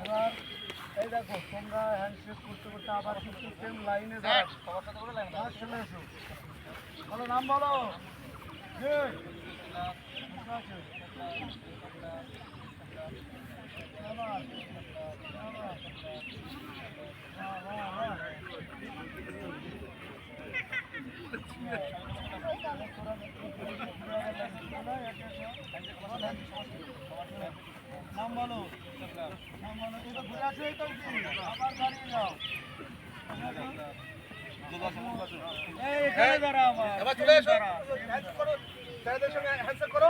এবার এই দেখো তোমরা হ্যান্ডশেক করতে করতে আবার কিন্তু লাইনে যাও চলে এসো বলো নাম বলো আমার নাম বলো। নাম বলো। এটা ঘুরে আসো তো আবার দাঁড়িয়ে যাও। চলে চলে চলে চলে চলে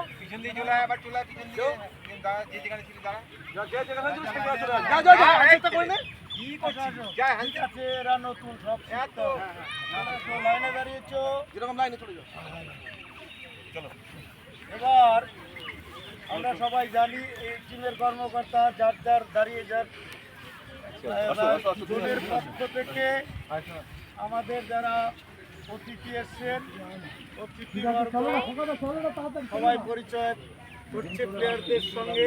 যেরকম লাইনে চলে যাও। এবার আমরা সবাই জানি এই টিমের কর্মকর্তা যার যার দাঁড়িয়ে যার এবার দলের পক্ষ থেকে আমাদের যারা অতিথি এসছেন অতিথি সবাই পরিচয় করছে প্লেয়ারদের সঙ্গে।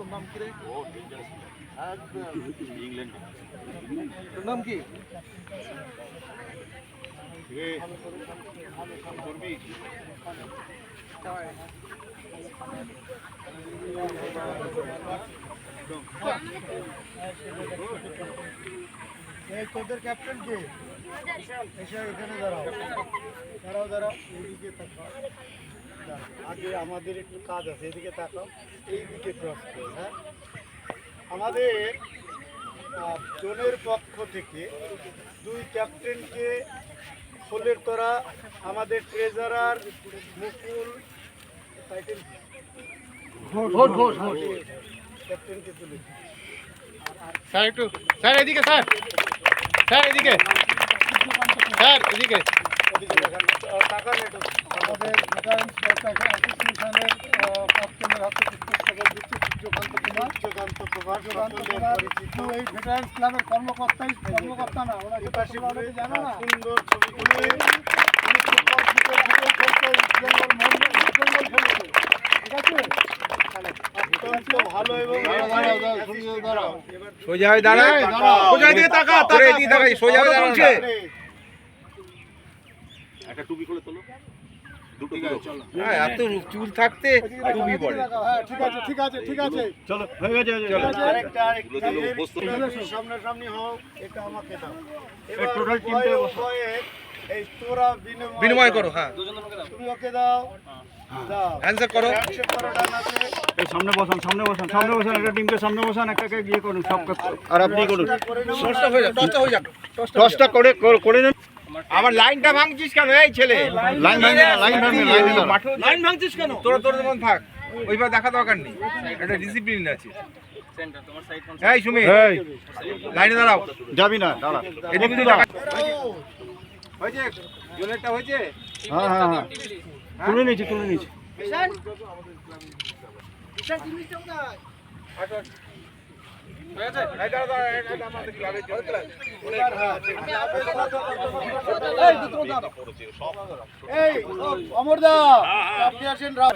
তোর নাম কি রে তোর নাম কি এই তোদের ক্যাপ্টেন কে এসে এখানে দাঁড়াও দাঁড়াও দাঁড়াও এইদিকে তাকাও দাঁড়াও, আগে আমাদের একটু কাজ আছে এদিকে তাকাও এইদিকে ক্রস করে হ্যাঁ? আমাদের জোনের পক্ষ থেকে দুই ক্যাপ্টেনকে ফুলের তোরা আমাদের ট্রেজারার মুকুল টাইটেল ক্যাপ্টেনকে তুলে স্যার একটু স্যার এদিকে স্যার। স্যার এদিকে। স্যার এদিকে। টাকা আমাদের অ্যাসোসিয়েশনের হাতে কুমার কুমার কুমার কিন্তু এই ভেটারেন্স ক্লাবের কর্মকর্তাই কর্মকর্তা না ওরা সুন্দর সোজা হয়ে দাঁড়া সোজা দিকে তাকা তাকাই সোজা হয়ে দাঁড়া একটা টুপি করে তোলো। দুটো চলো। হ্যাঁ এত চুল থাকতে টুপি পরে। হ্যাঁ ঠিক আছে ঠিক আছে ঠিক আছে চলো হয়ে গেছে চলো আরেকটা আরেকটা। তুলে দিলো, বসতে হবে। সামনাসামনি হও এটা আমাকে দাও। total এবার তিনটে বসো। এই তোরা বিনিময় বিনিময় করো। হ্যাঁ। তুমি ওকে দাও দাও। করো। এই সামনে বসান সামনে বসান সামনে বসান একটা টিমকে সামনে বসান একটাকে গিয়ে করুন সব আর আপনি করুন। করে টসটা হয়ে যাক টসটা হয়ে যাক দশটা করে করে নেন আবার লাইনটা ভাঙছিস কেন? এই ছেলে। লাইন ভাঙবে না লাইন ভাঙবে লাইন লাইন ভাঙছিস কেন? তোর তোর যেমন থাক। ওইভাবে দেখা দরকার নেই। একটা ডিসিপ্লিন আছে। এই সুমি লাইনে দাঁড়াও। যাবি না দাঁড়া। এদিকে হয়েছে? জলেরটা হয়েছে? হ্যাঁ হ্যাঁ হ্যাঁ। তুলে নিয়েছি তুলে নিয়েছি। অমরদা আপনি আসেন রাও।